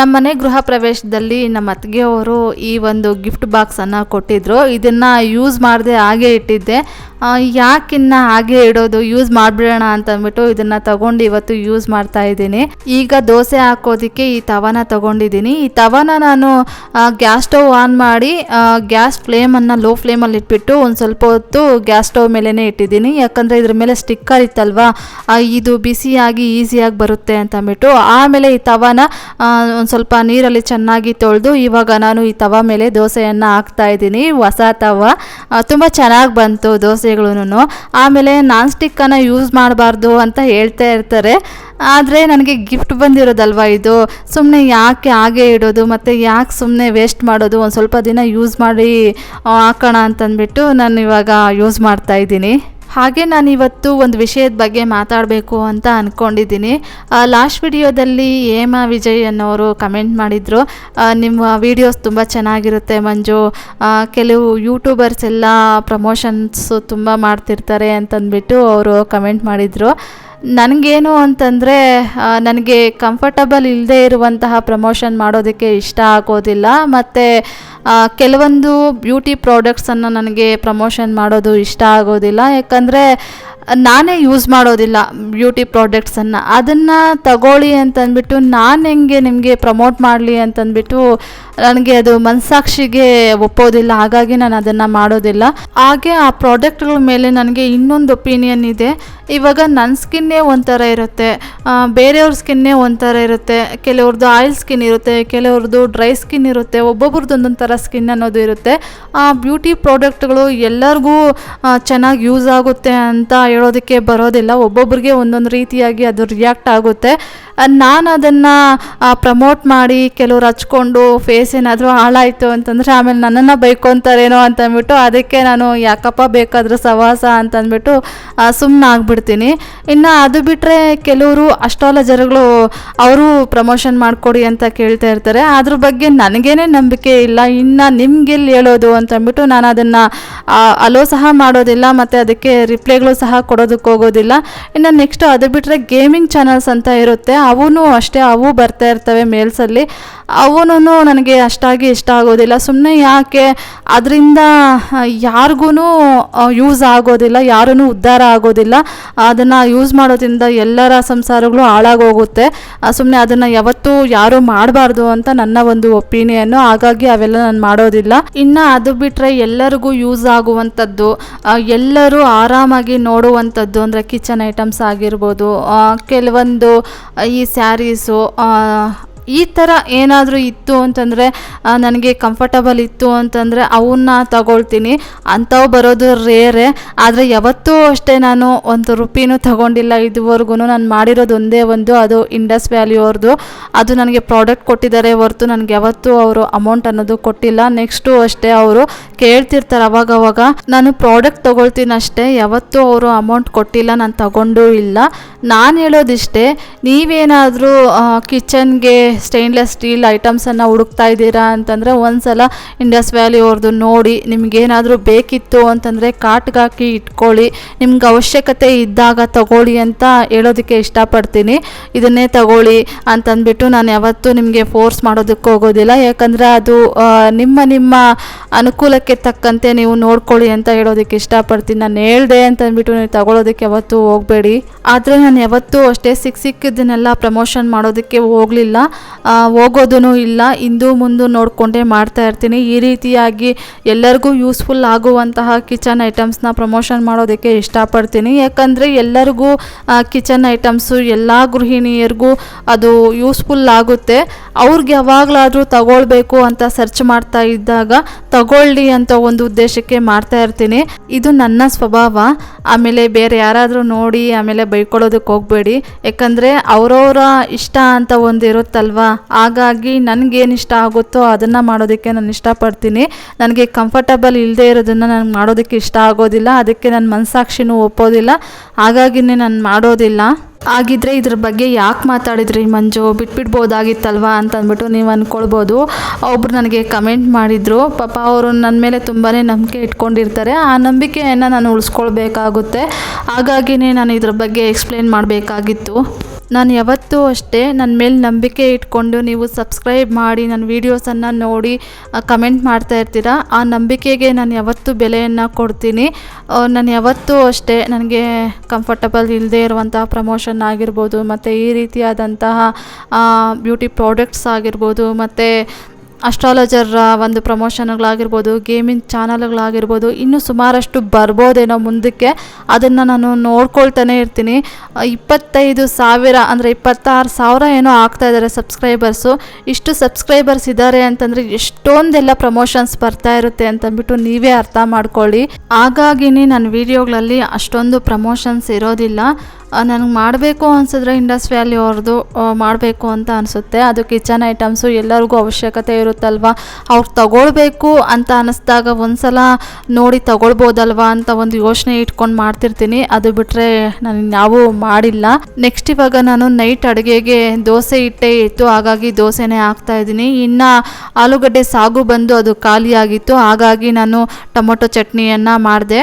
ನಮ್ಮನೆ ಗೃಹ ಪ್ರವೇಶದಲ್ಲಿ ನಮ್ಮ ಅತ್ತಿಗೆಯವರು ಈ ಒಂದು ಗಿಫ್ಟ್ ಬಾಕ್ಸನ್ನು ಕೊಟ್ಟಿದ್ದರು ಇದನ್ನು ಯೂಸ್ ಮಾಡದೆ ಹಾಗೆ ಇಟ್ಟಿದ್ದೆ. ಯಾಕಿನ್ನ ಹಾಗೆ ಇಡೋದು? ಯೂಸ್ ಮಾಡಿಬಿಡೋಣ ಅಂತ ಅಂದ್ಬಿಟ್ಟು ಇದನ್ನು ತಗೊಂಡು ಇವತ್ತು ಯೂಸ್ ಮಾಡ್ತಾ ಇದ್ದೀನಿ. ಈಗ ದೋಸೆ ಹಾಕೋದಕ್ಕೆ ಈ ತವನ ತಗೊಂಡಿದ್ದೀನಿ. ಈ ತವನ ನಾನು ಗ್ಯಾಸ್ ಸ್ಟವ್ ಆನ್ ಮಾಡಿ ಗ್ಯಾಸ್ ಫ್ಲೇಮನ್ನು ಲೋ ಫ್ಲೇಮಲ್ಲಿ ಇಟ್ಬಿಟ್ಟು ಒಂದು ಸ್ವಲ್ಪ ಹೊತ್ತು ಗ್ಯಾಸ್ ಸ್ಟವ್ ಮೇಲೇ ಇಟ್ಟಿದ್ದೀನಿ. ಯಾಕಂದರೆ ಇದ್ರ ಮೇಲೆ ಸ್ಟಿಕ್ಕರ್ ಇತ್ತಲ್ವಾ? ಇದು ಬಿಸಿಯಾಗಿ, ಈಸಿಯಾಗಿ ಬರುತ್ತೆ ಅಂತ ಅಂದ್ಬಿಟ್ಟು, ಆಮೇಲೆ ಈ ತವನ ಒಂದು ಸ್ವಲ್ಪ ನೀರಲ್ಲಿ ಚೆನ್ನಾಗಿ ತೊಳೆದು, ಇವಾಗ ನಾನು ಈ ತವ ಮೇಲೆ ದೋಸೆಯನ್ನು ಹಾಕ್ತಾ ಇದ್ದೀನಿ. ಹೊಸ ತವ. ತುಂಬ ಚೆನ್ನಾಗಿ ಬಂತು ದೋಸೆಗಳೂ ಆಮೇಲೆ ನಾನ್ ಸ್ಟಿಕ್ಕನ್ನು ಯೂಸ್ ಮಾಡಬಾರ್ದು ಅಂತ ಹೇಳ್ತಾ ಇರ್ತಾರೆ. ಆದರೆ ನನಗೆ ಗಿಫ್ಟ್ ಬಂದಿರೋದಲ್ವ ಇದು? ಸುಮ್ಮನೆ ಯಾಕೆ ಹಾಗೆ ಇಡೋದು, ಮತ್ತು ಯಾಕೆ ಸುಮ್ಮನೆ ವೇಸ್ಟ್ ಮಾಡೋದು? ಒಂದು ಸ್ವಲ್ಪ ದಿನ ಯೂಸ್ ಮಾಡಿ ಹಾಕೋಣ ಅಂತಂದ್ಬಿಟ್ಟು ನಾನು ಇವಾಗ ಯೂಸ್ ಮಾಡ್ತಾ ಇದ್ದೀನಿ. ಹಾಗೆ ನಾನು ಇವತ್ತು ಒಂದು ವಿಷಯದ ಬಗ್ಗೆ ಮಾತಾಡಬೇಕು ಅಂತ ಅಂದ್ಕೊಂಡಿದ್ದೀನಿ ಲಾಸ್ಟ್ ವಿಡಿಯೋದಲ್ಲಿ ಹೇಮಾ ವಿಜಯ್ ಅನ್ನೋರು ಕಮೆಂಟ್ ಮಾಡಿದರು. ನಿಮ್ಮ ವಿಡಿಯೋಸ್ ತುಂಬ ಚೆನ್ನಾಗಿರುತ್ತೆ ಮಂಜು. ಕೆಲವು ಯೂಟ್ಯೂಬರ್ಸ್ ಎಲ್ಲ ಪ್ರಮೋಷನ್ಸು ತುಂಬ ಮಾಡ್ತಿರ್ತಾರೆ ಅಂತಂದ್ಬಿಟ್ಟು ಅವರು ಕಮೆಂಟ್ ಮಾಡಿದರು. ನನಗೇನು ಅಂತಂದರೆ ನನಗೆ ಕಂಫರ್ಟಬಲ್ ಇಲ್ಲದೆ ಇರುವಂತಹ ಪ್ರಮೋಷನ್ ಮಾಡೋದಕ್ಕೆ ಇಷ್ಟ ಆಗೋದಿಲ್ಲ. ಮತ್ತು ಕೆಲವೊಂದು ಬ್ಯೂಟಿ ಪ್ರಾಡಕ್ಟ್ಸನ್ನು ನನಗೆ ಪ್ರಮೋಷನ್ ಮಾಡೋದು ಇಷ್ಟ ಆಗೋದಿಲ್ಲ. ಯಾಕಂದರೆ ನಾನೇ ಯೂಸ್ ಮಾಡೋದಿಲ್ಲ ಬ್ಯೂಟಿ ಪ್ರಾಡಕ್ಟ್ಸನ್ನು ಅದನ್ನು ತಗೊಳ್ಳಿ ಅಂತಂದ್ಬಿಟ್ಟು ನಾನು ಹೆಂಗೆ ನಿಮಗೆ ಪ್ರಮೋಟ್ ಮಾಡಲಿ ಅಂತಂದ್ಬಿಟ್ಟು ನನಗೆ ಅದು ಮನಸ್ಸಾಕ್ಷಿಗೆ ಒಪ್ಪೋದಿಲ್ಲ. ಹಾಗಾಗಿ ನಾನು ಅದನ್ನು ಮಾಡೋದಿಲ್ಲ. ಹಾಗೆ ಆ ಪ್ರಾಡಕ್ಟ್ಗಳ ಮೇಲೆ ನನಗೆ ಇನ್ನೊಂದು ಒಪಿನಿಯನ್ ಇದೆ. ಇವಾಗ ನನ್ನ ಸ್ಕಿನ್ನೇ ಒಂಥರ ಇರುತ್ತೆ. ಬೇರೆಯವ್ರ ಸ್ಕಿನ್ನೇ ಒಂಥರ ಇರುತ್ತೆ. ಕೆಲವ್ರದ್ದು ಆಯಿಲ್ ಸ್ಕಿನ್ ಇರುತ್ತೆ ಕೆಲವ್ರದ್ದು ಡ್ರೈ ಸ್ಕಿನ್ ಇರುತ್ತೆ ಒಬ್ಬೊಬ್ರದ್ದು ಒಂದೊಂದು ಥರ ಸ್ಕಿನ್ ಅನ್ನೋದು ಇರುತ್ತೆ. ಆ ಬ್ಯೂಟಿ ಪ್ರಾಡಕ್ಟ್ಗಳು ಎಲ್ಲರಿಗೂ ಚೆನ್ನಾಗಿ ಯೂಸ್ ಆಗುತ್ತೆ ಅಂತ ಹೇಳೋದಕ್ಕೆ ಬರೋದಿಲ್ಲ. ಒಬ್ಬೊಬ್ರಿಗೆ ಒಂದೊಂದು ರೀತಿಯಾಗಿ ಅದು ರಿಯಾಕ್ಟ್ ಆಗುತ್ತೆ. ನಾನು ಅದನ್ನು ಪ್ರಮೋಟ್ ಮಾಡಿ ಕೆಲವ್ರು ಹಚ್ಕೊಂಡು ಫೇಸ್ ಏನಾದರೂ ಹಾಳಾಯಿತು ಅಂತಂದರೆ ಆಮೇಲೆ ನನ್ನನ್ನು ಬೈಕೊತಾರೇನೋ ಅಂತಂದ್ಬಿಟ್ಟು ಅದಕ್ಕೆ ನಾನು ಯಾಕಪ್ಪ ಬೇಕಾದರೂ ಸವಾಸ ಅಂತಂದ್ಬಿಟ್ಟು ಸುಮ್ಮನೆ ಆಗ್ಬಿಡ್ತೀನಿ. ಇನ್ನು ಅದು ಬಿಟ್ಟರೆ ಕೆಲವರು ಅಸ್ಟ್ರಾಲಜರ್ಗಳು ಅವರು ಪ್ರಮೋಷನ್ ಮಾಡಿಕೊಡಿ ಅಂತ ಕೇಳ್ತಾ ಇರ್ತಾರೆ. ಅದ್ರ ಬಗ್ಗೆ ನನಗೇನೆ ನಂಬಿಕೆ ಇಲ್ಲ. ಇನ್ನು ನಿಮ್ಗೆಲ್ಲಿ ಹೇಳೋದು ಅಂತ ಅಂದ್ಬಿಟ್ಟು ನಾನು ಅದನ್ನು ಅಲೋ ಸಹ ಮಾಡೋದಿಲ್ಲ. ಮತ್ತು ಅದಕ್ಕೆ ರಿಪ್ಲೈಗಳು ಸಹ ಕೊಡೋದಕ್ಕೆ ಹೋಗೋದಿಲ್ಲ. ಇನ್ನು ನೆಕ್ಸ್ಟ್ ಅದು ಬಿಟ್ಟರೆ ಗೇಮಿಂಗ್ ಚಾನಲ್ಸ್ ಅಂತ ಇರುತ್ತೆ. ಅವೂ ಅಷ್ಟೇ, ಅವು ಬರ್ತಾ ಇರ್ತವೆ ಮೇಲ್ಸಲ್ಲಿ. ಅವೂ ನನಗೆ ಅಷ್ಟಾಗಿ ಇಷ್ಟ ಆಗೋದಿಲ್ಲ. ಸುಮ್ಮನೆ ಯಾಕೆ? ಅದರಿಂದ ಯಾರಿಗೂ ಯೂಸ್ ಆಗೋದಿಲ್ಲ ಯಾರೂ ಉದ್ಧಾರ ಆಗೋದಿಲ್ಲ. ಅದನ್ನು ಯೂಸ್ ಮಾಡೋದ್ರಿಂದ ಎಲ್ಲರ ಸಂಸಾರಗಳು ಹಾಳಾಗೋಗುತ್ತೆ. ಸುಮ್ಮನೆ ಅದನ್ನು ಯಾವತ್ತೂ ಯಾರೂ ಮಾಡಬಾರ್ದು ಅಂತ ನನ್ನ ಒಂದು ಒಪಿನಿಯನ್ನು ಹಾಗಾಗಿ ಅವೆಲ್ಲ ನಾನು ಮಾಡೋದಿಲ್ಲ. ಇನ್ನು ಅದು ಬಿಟ್ಟರೆ ಎಲ್ಲರಿಗೂ ಯೂಸ್ ಆಗುವಂಥದ್ದು ಎಲ್ಲರೂ ಆರಾಮಾಗಿ ನೋಡುವಂಥದ್ದು ಅಂದರೆ ಕಿಚನ್ ಐಟಮ್ಸ್ ಆಗಿರ್ಬೋದು ಕೆಲವೊಂದು, ಈ ಸ್ಯಾರೀಸು ಈ ಥರ ಏನಾದರೂ ಇತ್ತು ಅಂತಂದರೆ ನನಗೆ ಕಂಫರ್ಟಬಲ್ ಇತ್ತು ಅಂತಂದರೆ ಅವನ್ನ ತಗೊಳ್ತೀನಿ. ಅಂಥವು ಬರೋದು ರೇರೆ. ಆದರೆ ಯಾವತ್ತೂ ಅಷ್ಟೇ ನಾನು ಒಂದು ರುಪಿನೂ ತಗೊಂಡಿಲ್ಲ ಇದುವರೆಗೂ ನಾನು ಮಾಡಿರೋದು ಒಂದೇ ಒಂದು, ಅದು ಇಂಡಸ್ ವ್ಯಾಲ್ಯೂ ಅವ್ರದ್ದು ಅದು ನನಗೆ ಪ್ರಾಡಕ್ಟ್ ಕೊಟ್ಟಿದ್ದಾರೆ ಹೊರತು ನನಗೆ ಯಾವತ್ತೂ ಅವರು ಅಮೌಂಟ್ ಅನ್ನೋದು ಕೊಟ್ಟಿಲ್ಲ. ನೆಕ್ಸ್ಟು ಅಷ್ಟೇ ಅವರು ಕೇಳ್ತಿರ್ತಾರೆ ಅವಾಗ ಅವಾಗ, ನಾನು ಪ್ರಾಡಕ್ಟ್ ತೊಗೊಳ್ತೀನಿ ಅಷ್ಟೇ ಯಾವತ್ತೂ ಅವರು ಅಮೌಂಟ್ ಕೊಟ್ಟಿಲ್ಲ, ನಾನು ತಗೊಂಡೂ ಇಲ್ಲ. ನಾನು ಹೇಳೋದಿಷ್ಟೇ, ನೀವೇನಾದರೂ ಕಿಚನ್ಗೆ ಸ್ಟೈನ್ಲೆಸ್ ಸ್ಟೀಲ್ ಐಟಮ್ಸನ್ನು ಹುಡುಕ್ತಾ ಇದ್ದೀರಾ ಅಂತಂದರೆ ಒಂದ್ಸಲ ಇಂಡಸ್ ವ್ಯಾಲಿ ಅವ್ರದ್ದು ನೋಡಿ, ನಿಮಗೇನಾದರೂ ಬೇಕಿತ್ತು ಅಂತಂದರೆ ಕಾಟ್ಗಾಕಿ ಇಟ್ಕೊಳ್ಳಿ. ನಿಮ್ಗೆ ಅವಶ್ಯಕತೆ ಇದ್ದಾಗ ತಗೊಳ್ಳಿ ಅಂತ ಹೇಳೋದಕ್ಕೆ ಇಷ್ಟಪಡ್ತೀನಿ. ಇದನ್ನೇ ತಗೊಳ್ಳಿ ಅಂತಂದ್ಬಿಟ್ಟು ನಾನು ಯಾವತ್ತೂ ನಿಮಗೆ ಫೋರ್ಸ್ ಮಾಡೋದಕ್ಕೆ ಹೋಗೋದಿಲ್ಲ. ಯಾಕಂದರೆ ಅದು ನಿಮ್ಮ ನಿಮ್ಮ ಅನುಕೂಲಕ್ಕೆ ತಕ್ಕಂತೆ ನೀವು ನೋಡ್ಕೊಳ್ಳಿ ಅಂತ ಹೇಳೋದಕ್ಕೆ ಇಷ್ಟಪಡ್ತೀನಿ. ನಾನು ಹೇಳ್ದೆ ಅಂತಂದ್ಬಿಟ್ಟು ನೀವು ತಗೊಳ್ಳೋದಕ್ಕೆ ಯಾವತ್ತೂ ಹೋಗಬೇಡಿ. ಆದರೆ ನಾನು ಯಾವತ್ತೂ ಅಷ್ಟೇ ಸಿಕ್ಕ ಸಿಕ್ಕಿದ್ದನ್ನೆಲ್ಲ ಪ್ರಮೋಷನ್ ಮಾಡೋದಕ್ಕೆ ಹೋಗಲಿಲ್ಲ. ಹೋಗೋದೂ ಇಲ್ಲ. ಇಂದು ಮುಂದೆ ನೋಡಿಕೊಂಡೇ ಮಾಡ್ತಾ ಇರ್ತೀನಿ. ಈ ರೀತಿಯಾಗಿ ಎಲ್ಲರಿಗೂ ಯೂಸ್ಫುಲ್ ಆಗುವಂತಹ ಕಿಚನ್ ಐಟಮ್ಸ್ನ ಪ್ರಮೋಷನ್ ಮಾಡೋದಕ್ಕೆ ಇಷ್ಟಪಡ್ತೀನಿ. ಯಾಕಂದರೆ ಎಲ್ಲರಿಗೂ ಕಿಚನ್ ಐಟಮ್ಸು, ಎಲ್ಲ ಗೃಹಿಣಿಯರಿಗೂ ಅದು ಯೂಸ್ಫುಲ್ ಆಗುತ್ತೆ. ಅವ್ರಿಗೆ ಯಾವಾಗಲಾದರೂ ತಗೊಳ್ಬೇಕು ಅಂತ ಸರ್ಚ್ ಮಾಡ್ತಾ ಇದ್ದಾಗ ತಗೊಳ್ಳಿ ಅಂತ ಒಂದು ಉದ್ದೇಶಕ್ಕೆ ಮಾಡ್ತಾ ಇರ್ತೀನಿ. ಇದು ನನ್ನ ಸ್ವಭಾವ. ಆಮೇಲೆ ಬೇರೆ ಯಾರಾದರೂ ನೋಡಿ, ಆಮೇಲೆ ಬೈಕೊಳ್ಳೋದಕ್ಕೆ ಹೋಗಬೇಡಿ. ಯಾಕಂದರೆ ಅವರವರ ಇಷ್ಟ ಅಂತ ಒಂದು ಇರುತ್ತಲ್ವಾ? ಹಾಗಾಗಿ ನನಗೇನು ಇಷ್ಟ ಆಗುತ್ತೋ ಅದನ್ನು ಮಾಡೋದಕ್ಕೆ ನಾನು ಇಷ್ಟಪಡ್ತೀನಿ. ನನಗೆ ಕಂಫರ್ಟಬಲ್ ಇಲ್ಲದೆ ಇರೋದನ್ನು ನಾನು ಮಾಡೋದಕ್ಕೆ ಇಷ್ಟ ಆಗೋದಿಲ್ಲ. ಅದಕ್ಕೆ ನನ್ನ ಮನಸ್ಸಾಕ್ಷಿನೂ ಒಪ್ಪೋದಿಲ್ಲ. ಹಾಗಾಗಿನೇ ನಾನು ಮಾಡೋದಿಲ್ಲ. ಆಗಿದ್ರೆ ಇದ್ರ ಬಗ್ಗೆ ಯಾಕೆ ಮಾತಾಡಿದ್ರಿ ಮಂಜು? ಬಿಟ್ಬಿಡ್ಬೋದಾಗಿತ್ತಲ್ವಾ ಅಂತ ಅಂದ್ಬಿಟ್ಟು ನೀವು ಅಂದ್ಕೊಳ್ಬೋದು ಒಬ್ರು ನನಗೆ ಕಮೆಂಟ್ ಮಾಡಿದರು. ಪಾಪ ಅವರು ನನ್ನ ಮೇಲೆ ತುಂಬಾ ನಂಬಿಕೆ ಇಟ್ಕೊಂಡಿರ್ತಾರೆ. ಆ ನಂಬಿಕೆಯನ್ನು ನಾನು ಉಳಿಸ್ಕೊಳ್ಬೇಕಾಗುತ್ತೆ. ಹಾಗಾಗಿನೇ ನಾನು ಇದ್ರ ಬಗ್ಗೆ ಎಕ್ಸ್ಪ್ಲೇನ್ ಮಾಡಬೇಕಾಗಿತ್ತು. ನಾನು ಯಾವತ್ತೂ ಅಷ್ಟೇ ನನ್ನ ಮೇಲೆ ನಂಬಿಕೆ ಇಟ್ಕೊಂಡು ನೀವು ಸಬ್ಸ್ಕ್ರೈಬ್ ಮಾಡಿ ನನ್ನ ವೀಡಿಯೋಸನ್ನು ನೋಡಿ ಕಮೆಂಟ್ ಮಾಡ್ತಾ ಇರ್ತೀರ? ಆ ನಂಬಿಕೆಗೆ ನಾನು ಯಾವತ್ತೂ ಬೆಲೆಯನ್ನು ಕೊಡ್ತೀನಿ. ನಾನು ಯಾವತ್ತೂ ಅಷ್ಟೇ ನನಗೆ ಕಂಫರ್ಟಬಲ್ ಇಲ್ಲದೆ ಇರುವಂತಹ ಪ್ರಮೋಷನ್ ಆಗಿರ್ಬೋದು, ಮತ್ತು ಈ ರೀತಿಯಾದಂತಹ ಬ್ಯೂಟಿ ಪ್ರಾಡಕ್ಟ್ಸ್ ಆಗಿರ್ಬೋದು, ಮತ್ತು ಅಸ್ಟ್ರಾಲಜರ್ ಒಂದು ಪ್ರಮೋಷನ್ಗಳಾಗಿರ್ಬೋದು, ಗೇಮಿಂಗ್ ಚಾನಲ್ಗಳಾಗಿರ್ಬೋದು, ಇನ್ನೂ ಸುಮಾರಷ್ಟು ಬರ್ಬೋದೇನೋ ಮುಂದಕ್ಕೆ ಅದನ್ನು ನಾನು ನೋಡ್ಕೊಳ್ತಾನೆ ಇರ್ತೀನಿ. ಇಪ್ಪತ್ತೈದು ಸಾವಿರ ಅಂದರೆ ಇಪ್ಪತ್ತಾರು ಸಾವಿರ ಏನೋ ಆಗ್ತಾ ಇದ್ದಾರೆ ಸಬ್ಸ್ಕ್ರೈಬರ್ಸು. ಇಷ್ಟು ಸಬ್ಸ್ಕ್ರೈಬರ್ಸ್ ಇದ್ದಾರೆ ಅಂತಂದರೆ ಎಷ್ಟೊಂದೆಲ್ಲ ಪ್ರಮೋಷನ್ಸ್ ಬರ್ತಾ ಇರುತ್ತೆ ಅಂತಂದ್ಬಿಟ್ಟು ನೀವೇ ಅರ್ಥ ಮಾಡ್ಕೊಳ್ಳಿ. ಹಾಗಾಗಿನೇ ನನ್ನ ವೀಡಿಯೋಗಳಲ್ಲಿ ಅಷ್ಟೊಂದು ಪ್ರಮೋಷನ್ಸ್ ಇರೋದಿಲ್ಲ. ನನಗೆ ಮಾಡಬೇಕು ಅನ್ಸಿದ್ರೆ ಇಂಡಸ್ ವ್ಯಾಲಿ ಅವ್ರದ್ದು ಮಾಡಬೇಕು ಅಂತ ಅನಿಸುತ್ತೆ. ಅದು ಕಿಚನ್ ಐಟಮ್ಸು ಎಲ್ಲರಿಗೂ ಅವಶ್ಯಕತೆ ಇರುತ್ತಲ್ವ? ಅವ್ರು ತಗೊಳ್ಬೇಕು ಅಂತ ಅನ್ನಿಸ್ದಾಗ ಒಂದ್ಸಲ ನೋಡಿ ತಗೊಳ್ಬೋದಲ್ವಾ ಅಂತ ಒಂದು ಯೋಚನೆ ಇಟ್ಕೊಂಡು ಮಾಡ್ತಿರ್ತೀನಿ. ಅದು ಬಿಟ್ಟರೆ ನಾನು ಯಾವೂ ಮಾಡಿಲ್ಲ. ನೆಕ್ಸ್ಟ್ ಇವಾಗ ನಾನು ನೈಟ್ ಅಡುಗೆಗೆ ದೋಸೆ ಹಿಟ್ಟೆ ಇತ್ತು. ಹಾಗಾಗಿ ದೋಸೆನೇ ಹಾಕ್ತಾ ಇದ್ದೀನಿ. ಇನ್ನು ಆಲೂಗಡ್ಡೆ ಸಾಗು ಬಂದು ಅದು ಖಾಲಿಯಾಗಿತ್ತು ಹಾಗಾಗಿ ನಾನು ಟೊಮೊಟೊ ಚಟ್ನಿಯನ್ನು ಮಾಡಿದೆ.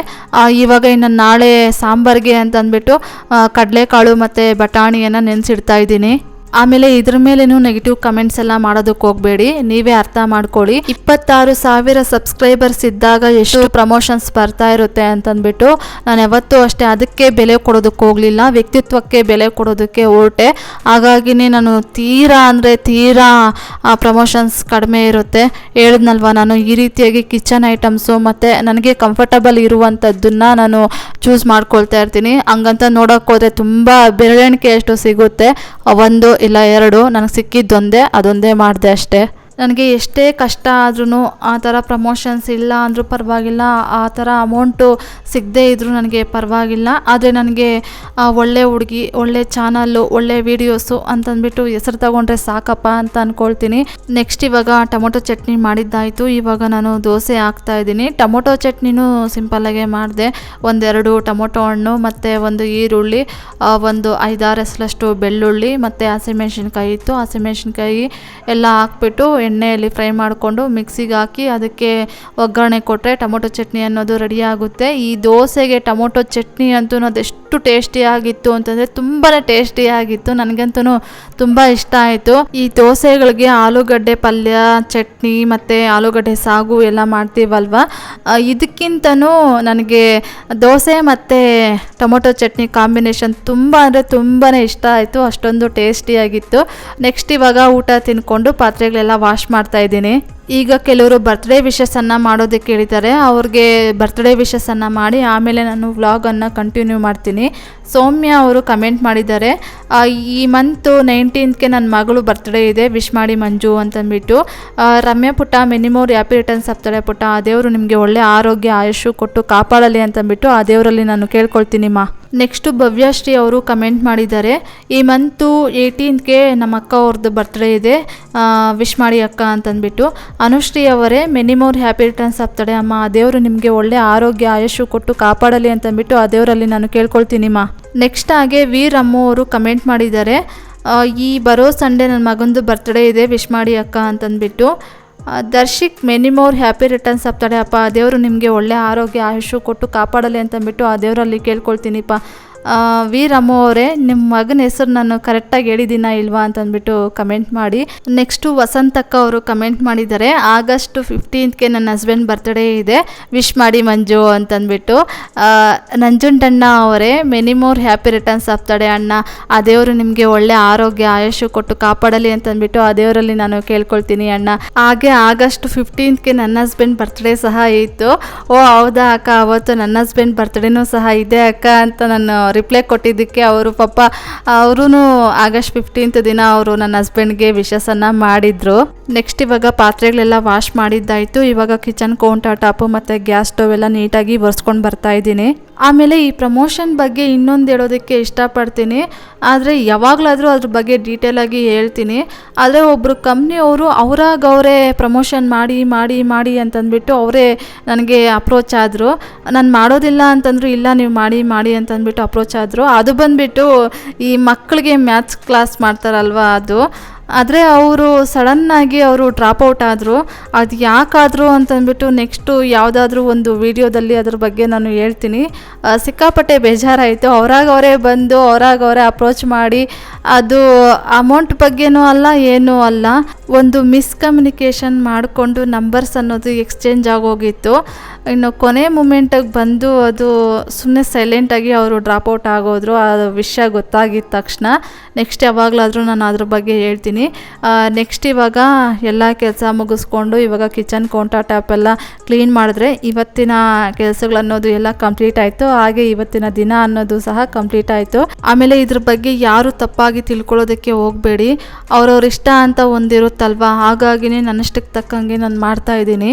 ಇವಾಗ ಇನ್ನು ನಾಳೆ ಸಾಂಬಾರಿಗೆ ಅಂತ ಅಂದ್ಬಿಟ್ಟು ಆ, ಕಡಲೆಕಾಳು ಮತ್ತು ಬಟಾಣಿಯನ್ನು ನೆನೆಸಿಡ್ತಾ ಇದ್ದೀನಿ. ಆಮೇಲೆ ಇದ್ರ ಮೇಲೇನು ನೆಗೆಟಿವ್ ಕಮೆಂಟ್ಸ್ ಎಲ್ಲ ಮಾಡೋದಕ್ಕೆ ಹೋಗಬೇಡಿ. ನೀವೇ ಅರ್ಥ ಮಾಡ್ಕೊಳ್ಳಿ. ಇಪ್ಪತ್ತಾರು ಸಾವಿರ ಸಬ್ಸ್ಕ್ರೈಬರ್ಸ್ ಇದ್ದಾಗ ಎಷ್ಟು ಪ್ರಮೋಷನ್ಸ್ ಬರ್ತಾ ಇರುತ್ತೆ ಅಂತಂದ್ಬಿಟ್ಟು ನಾನು ಯಾವತ್ತೂ ಅಷ್ಟೇ ಅದಕ್ಕೆ ಬೆಲೆ ಕೊಡೋದಕ್ಕೆ ಹೋಗಲಿಲ್ಲ. ವ್ಯಕ್ತಿತ್ವಕ್ಕೆ ಬೆಲೆ ಕೊಡೋದಕ್ಕೆ ಹೊರಟೆ. ಹಾಗಾಗಿನೇ ನಾನು ತೀರಾ ಅಂದರೆ ತೀರಾ ಪ್ರಮೋಷನ್ಸ್ ಕಡಿಮೆ ಇರುತ್ತೆ. ಹೇಳಿದ್ನಲ್ವ ನಾನು ಈ ರೀತಿಯಾಗಿ ಕಿಚನ್ ಐಟಮ್ಸು ಮತ್ತು ನನಗೆ ಕಂಫರ್ಟಬಲ್ ಇರುವಂಥದ್ದನ್ನು ನಾನು ಚೂಸ್ ಮಾಡ್ಕೊಳ್ತಾ ಇರ್ತೀನಿ. ಹಂಗಂತ ನೋಡೋಕ್ಕೋದ್ರೆ ತುಂಬ ಬೆರಳೆಣಿಕೆ ಅಷ್ಟು ಸಿಗುತ್ತೆ ಒಂದು ಇಲ್ಲ ಎರಡು. ನನಗೆ ಸಿಕ್ಕಿದ್ದೊಂದೇ ಅದೊಂದೇ ಮಾಡಿದೆ ಅಷ್ಟೇ. ನನಗೆ ಎಷ್ಟೇ ಕಷ್ಟ ಆದ್ರೂ ಆ ಥರ ಪ್ರಮೋಷನ್ಸ್ ಇಲ್ಲ ಅಂದರೂ ಪರವಾಗಿಲ್ಲ, ಆ ಥರ ಅಮೌಂಟು ಸಿಗದೇ ಇದ್ದರೂ ನನಗೆ ಪರವಾಗಿಲ್ಲ. ಆದರೆ ನನಗೆ ಒಳ್ಳೆ ಹುಡುಗಿ, ಒಳ್ಳೆ ಚಾನಲ್ಲು ಒಳ್ಳೆ ವೀಡಿಯೋಸು ಅಂತಂದ್ಬಿಟ್ಟು ಹೆಸರು ತಗೊಂಡ್ರೆ ಸಾಕಪ್ಪ ಅಂತ ಅಂದ್ಕೊಳ್ತೀನಿ ನೆಕ್ಸ್ಟ್ ಇವಾಗ ಟೊಮೊಟೊ ಚಟ್ನಿ ಮಾಡಿದ್ದಾಯಿತು. ಇವಾಗ ನಾನು ದೋಸೆ ಹಾಕ್ತಾ ಇದ್ದೀನಿ. ಟೊಮೊಟೊ ಚಟ್ನಿನೂ ಸಿಂಪಲ್ಲಾಗೆ ಮಾಡಿದೆ. ಒಂದೆರಡು ಟೊಮೊಟೊ ಹಣ್ಣು, ಮತ್ತು ಒಂದು ಈರುಳ್ಳಿ ಒಂದು ಐದಾರು ಹೆಸರಷ್ಟು ಬೆಳ್ಳುಳ್ಳಿ, ಮತ್ತು ಹಸಿಮೆಣ್ಸಿನ್ಕಾಯಿ ಇತ್ತು. ಹಸಿಮೆಣ್ಸಿನ್ಕಾಯಿ ಎಲ್ಲ ಹಾಕ್ಬಿಟ್ಟು ಎಣ್ಣೆಯಲ್ಲಿ ಫ್ರೈ ಮಾಡಿಕೊಂಡು ಮಿಕ್ಸಿಗೆ ಹಾಕಿ ಅದಕ್ಕೆ ಒಗ್ಗರಣೆ ಕೊಟ್ಟರೆ ಟೊಮೊಟೊ ಚಟ್ನಿ ಅನ್ನೋದು ರೆಡಿ ಆಗುತ್ತೆ. ಈ ದೋಸೆಗೆ ಟೊಮೊಟೊ ಚಟ್ನಿ ಅಂತೂ ಅದೆಷ್ಟು ಟೇಸ್ಟಿಯಾಗಿತ್ತು ಅಂತಂದರೆ ತುಂಬಾ ಟೇಸ್ಟಿಯಾಗಿತ್ತು ನನಗಂತೂ ತುಂಬ ಇಷ್ಟ ಆಯಿತು. ಈ ದೋಸೆಗಳಿಗೆ ಆಲೂಗಡ್ಡೆ ಪಲ್ಯ, ಚಟ್ನಿ ಮತ್ತು ಆಲೂಗಡ್ಡೆ ಸಾಗು ಎಲ್ಲ ಮಾಡ್ತೀವಲ್ವ? ಇದಕ್ಕಿಂತನೂ ನನಗೆ ದೋಸೆ ಮತ್ತು ಟೊಮೊಟೊ ಚಟ್ನಿ ಕಾಂಬಿನೇಷನ್ ತುಂಬ ಅಂದರೆ ತುಂಬಾ ಇಷ್ಟ ಆಯಿತು. ಅಷ್ಟೊಂದು ಟೇಸ್ಟಿಯಾಗಿತ್ತು. ನೆಕ್ಸ್ಟ್ ಇವಾಗ ಊಟ ತಿನ್ಕೊಂಡು ಪಾತ್ರೆಗಳೆಲ್ಲ ವಾಶ್ ಮಾಡ್ತಾ ಇದ್ದೀನಿ. ಈಗ ಕೆಲವರು ಬರ್ತ್ಡೇ ವಿಶಸ್ಸನ್ನು ಮಾಡೋದಕ್ಕೆ ಕೇಳಿದ್ದಾರೆ. ಅವ್ರಿಗೆ ಬರ್ತ್ಡೇ ವಿಶಸ್ಸನ್ನು ಮಾಡಿ ಆಮೇಲೆ ನಾನು ವ್ಲಾಗನ್ನು ಕಂಟಿನ್ಯೂ ಮಾಡ್ತೀನಿ. ಸೌಮ್ಯ ಅವರು ಕಮೆಂಟ್ ಮಾಡಿದ್ದಾರೆ. ಈ ಮಂತು ನೈನ್ಟೀನ್ತ್ಗೆ ನನ್ನ ಮಗಳು ಬರ್ತ್ಡೇ ಇದೆ. ವಿಶ್ ಮಾಡಿ ಮಂಜು ಅಂತಂದ್ಬಿಟ್ಟು ರಮ್ಯಾ ಪುಟ್ಟ ಮಿನಿಮೋರ್ ಹ್ಯಾಪಿ ರಿಟರ್ನ್ಸ್ ಆಗ್ತಾರೆ ಪುಟ್ಟ ಆ ದೇವರು ನಿಮಗೆ ಒಳ್ಳೆ ಆರೋಗ್ಯ ಆಯುಷು ಕೊಟ್ಟು ಕಾಪಾಡಲಿ ಅಂತಂದ್ಬಿಟ್ಟು ಆ ದೇವರಲ್ಲಿ ನಾನು ಕೇಳ್ಕೊಳ್ತೀನಿ ಮಾ. ನೆಕ್ಸ್ಟು ಭವ್ಯಶ್ರೀ ಅವರು ಕಮೆಂಟ್ ಮಾಡಿದ್ದಾರೆ. ಈ ಮಂತು ಏಯ್ಟೀನ್ತ್ಗೆ ನಮ್ಮ ಅಕ್ಕ ಅವ್ರದ್ದು ಬರ್ತ್ಡೇ ಇದೆ. ವಿಶ್ ಮಾಡಿ ಅಕ್ಕ ಅಂತಂದ್ಬಿಟ್ಟು ಅನುಶ್ರೀ ಅವರೇ ಮೆನಿಮೋರ್ ಹ್ಯಾಪಿ ರಿಟರ್ನ್ಸ್ ಆಗ್ತಾಳೆ ಅಮ್ಮ, ಆ ದೇವರು ನಿಮಗೆ ಒಳ್ಳೆ ಆರೋಗ್ಯ ಆಯುಷು ಕೊಟ್ಟು ಕಾಪಾಡಲಿ ಅಂತಂದ್ಬಿಟ್ಟು ಆ ದೇವರಲ್ಲಿ ನಾನು ಕೇಳ್ಕೊಳ್ತೀನಿ, ಮಾ. ನೆಕ್ಸ್ಟ್ ಹಾಗೆ ವೀರ್ ಅಮ್ಮ ಅವರು ಕಮೆಂಟ್ ಮಾಡಿದ್ದಾರೆ. ಈ ಬರೋ ಸಂಡೇ ನನ್ನ ಮಗಂದು ಬರ್ತ್ಡೇ ಇದೆ ವಿಶ್ ಮಾಡಿ ಅಕ್ಕ ಅಂತಂದ್ಬಿಟ್ಟು. ದರ್ಶಿಕ್ ದರ್ಶಿಕ್, ಮೆನಿಮೋರ್ ಹ್ಯಾಪಿ ರಿಟರ್ನ್ಸ್ ಆಗ್ತಾಳೆ ಅಪ್ಪ. ಆ ದೇವರು ನಿಮಗೆ ಒಳ್ಳೆ ಆರೋಗ್ಯ ಆಯುಷು ಕೊಟ್ಟು ಕಾಪಾಡಲಿ ಅಂತಂದ್ಬಿಟ್ಟು ಆ ದೇವರಲ್ಲಿ ಕೇಳ್ಕೊಳ್ತೀನಿಪ್ಪ. ವೀರಮ್ಮ ಅವರೇ ನಿಮ್ಮ ಮಗನ ಹೆಸರು ನಾನು ಕರೆಕ್ಟಾಗಿ ಹೇಳಿದ್ದೀನಾ ಇಲ್ವಾ ಅಂತಂದ್ಬಿಟ್ಟು ಕಮೆಂಟ್ ಮಾಡಿ. ನೆಕ್ಸ್ಟು ವಸಂತಕ್ಕ ಅವರು ಕಮೆಂಟ್ ಮಾಡಿದ್ದಾರೆ. ಆಗಸ್ಟ್ ಫಿಫ್ಟೀನ್ತ್ಗೆ ನನ್ನ ಹಸ್ಬೆಂಡ್ ಬರ್ತ್ಡೇ ಇದೆ. ವಿಶ್ ಮಾಡಿ ಮಂಜು ಅಂತಂದ್ಬಿಟ್ಟು. ನಂಜುಂಡಣ್ಣ ಅವರೇ ಮೆನಿ ಮೋರ್ ಹ್ಯಾಪಿ ರಿಟರ್ನ್ಸ್ ಆಗ್ತಾಳೆ ಅಣ್ಣ. ಆ ದೇವರು ನಿಮಗೆ ಒಳ್ಳೆ ಆರೋಗ್ಯ ಆಯುಷು ಕೊಟ್ಟು ಕಾಪಾಡಲಿ ಅಂತಂದ್ಬಿಟ್ಟು ಆ ದೇವರಲ್ಲಿ ನಾನು ಕೇಳ್ಕೊಳ್ತೀನಿ ಅಣ್ಣ. ಹಾಗೆ ಆಗಸ್ಟ್ ಫಿಫ್ಟೀನ್ತ್ಗೆ ನನ್ನ ಹಸ್ಬೆಂಡ್ ಬರ್ತ್ಡೇ ಸಹ ಇತ್ತು. ಓ, ಹೌದಾ ಅಕ್ಕ, ಅವತ್ತು ನನ್ನ ಹಸ್ಬೆಂಡ್ ಬರ್ತ್ಡೇನೂ ಸಹ ಇದೆ ಅಕ್ಕ ಅಂತ ನಾನು ರಿಪ್ಲೈ ಕೊಟ್ಟಿದ್ದಕ್ಕೆ ಅವರು ಪಾಪ ಅವರು ಆಗಸ್ಟ್ ಫಿಫ್ಟೀನ್ತ್ ದಿನ ಅವರು ನನ್ನ ಹಸ್ಬೆಂಡ್ಗೆ ವಿಶಸನ್ನು ಮಾಡಿದ್ರು. ನೆಕ್ಸ್ಟ್ ಇವಾಗ ಪಾತ್ರೆಗಳೆಲ್ಲ ವಾಶ್ ಮಾಡಿದ್ದಾಯಿತು. ಇವಾಗ ಕಿಚನ್ ಕೌಂಟರ್ ಟಾಪು ಮತ್ತು ಗ್ಯಾಸ್ ಸ್ಟೋವ್ ಎಲ್ಲ ನೀಟಾಗಿ ಬರ್ಸ್ಕೊಂಡು ಬರ್ತಾ ಇದ್ದೀನಿ. ಆಮೇಲೆ ಈ ಪ್ರಮೋಷನ್ ಬಗ್ಗೆ ಇನ್ನೊಂದು ಹೇಳೋದಕ್ಕೆ ಇಷ್ಟಪಡ್ತೀನಿ. ಆದರೆ ಯಾವಾಗಲಾದರೂ ಅದ್ರ ಬಗ್ಗೆ ಡೀಟೇಲಾಗಿ ಹೇಳ್ತೀನಿ. ಆದರೆ ಒಬ್ಬರು ಕಂಪ್ನಿಯವರು ಅವರಾಗ ಅವರೇ ಪ್ರಮೋಷನ್ ಮಾಡಿ ಮಾಡಿ ಮಾಡಿ ಅಂತಂದ್ಬಿಟ್ಟು ಅವರೇ ನನಗೆ ಅಪ್ರೋಚ್ ಆದರು. ನಾನು ಮಾಡೋದಿಲ್ಲ ಅಂತಂದರು ಇಲ್ಲ, ನೀವು ಮಾಡಿ ಮಾಡಿ ಅಂತಂದ್ಬಿಟ್ಟು ಅಪ್ರೋಚ್ ಆದರು ಅದು ಬಂದುಬಿಟ್ಟು ಈ ಮಕ್ಕಳಿಗೆ ಮ್ಯಾಥ್ಸ್ ಕ್ಲಾಸ್ ಮಾಡ್ತಾರಲ್ವ ಅದು ಆದರೆ ಅವರು ಸಡನ್ನಾಗಿ ಅವರು ಡ್ರಾಪ್ ಔಟ್ ಆದರು. ಅದು ಯಾಕಾದರು ಅಂತಂದ್ಬಿಟ್ಟು ನೆಕ್ಸ್ಟು ಯಾವುದಾದ್ರೂ ಒಂದು ವಿಡಿಯೋದಲ್ಲಿ ಅದ್ರ ಬಗ್ಗೆ ನಾನು ಹೇಳ್ತೀನಿ. ಸಿಕ್ಕಾಪಟ್ಟೆ ಬೇಜಾರಾಯಿತು. ಅವರಾಗ ಅವರೇ ಬಂದು ಅವರಾಗವರೇ ಅಪ್ರೋಚ್ ಮಾಡಿ ಅದು ಅಮೌಂಟ್ ಬಗ್ಗೆನೂ ಅಲ್ಲ, ಏನೂ ಅಲ್ಲ. ಒಂದು ಮಿಸ್ಕಮ್ಯುನಿಕೇಷನ್ ಮಾಡಿಕೊಂಡು ನಂಬರ್ಸ್ ಅನ್ನೋದು ಎಕ್ಸ್ಚೇಂಜ್ ಆಗೋಗಿತ್ತು. ಇನ್ನು ಕೊನೆ ಮೂಮೆಂಟಿಗೆ ಬಂದು ಅದು ಸುಮ್ಮನೆ ಸೈಲೆಂಟಾಗಿ ಅವರು ಡ್ರಾಪ್ ಔಟ್ ಆಗೋದ್ರು. ಆ ವಿಷಯ ಗೊತ್ತಾಗಿದ್ದ ತಕ್ಷಣ. ನೆಕ್ಸ್ಟ್ ಯಾವಾಗಲಾದರೂ ನಾನು ಅದ್ರ ಬಗ್ಗೆ ಹೇಳ್ತೀನಿ. ನೆಕ್ಸ್ಟ್ ಇವಾಗ ಎಲ್ಲ ಕೆಲಸ ಮುಗಿಸ್ಕೊಂಡು ಇವಾಗ ಕಿಚನ್ ಕೌಂಟರ್ ಟಾಪ್ ಎಲ್ಲ ಕ್ಲೀನ್ ಮಾಡಿದ್ರೆ ಇವತ್ತಿನ ಕೆಲಸಗಳು ಅನ್ನೋದು ಎಲ್ಲ ಕಂಪ್ಲೀಟ್ ಆಯಿತು. ಹಾಗೆ ಇವತ್ತಿನ ದಿನ ಅನ್ನೋದು ಸಹ ಕಂಪ್ಲೀಟ್ ಆಯಿತು. ಆಮೇಲೆ ಇದ್ರ ಬಗ್ಗೆ ಯಾರು ತಪ್ಪಾಗಿ ತಿಳ್ಕೊಳ್ಳೋದಕ್ಕೆ ಹೋಗಬೇಡಿ. ಅವ್ರವ್ರ ಇಷ್ಟ ಅಂತ ಒಂದಿರುತ್ತಲ್ವಾ? ಹಾಗಾಗಿನೇ ನನ್ನಷ್ಟಕ್ಕೆ ತಕ್ಕಂಗೆ ನಾನು ಮಾಡ್ತಾ ಇದ್ದೀನಿ.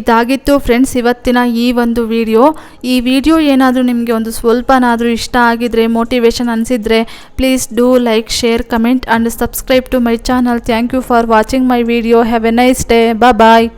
ಇದಾಗಿತ್ತು. ಫ್ರೆಂಡ್ಸ್ ಇವತ್ತಿನ ಈ ಒಂದು ವಿಡಿಯೋ ಈ ವಿಡಿಯೋ ಏನಾದರೂ ನಿಮಗೆ ಒಂದು ಸ್ವಲ್ಪನಾದರೂ ಇಷ್ಟ ಆಗಿದ್ರೆ ಮೋಟಿವೇಶನ್ ಅನಿಸಿದ್ರೆ please do like share comment and subscribe to my channel thank you for watching my video have a nice day bye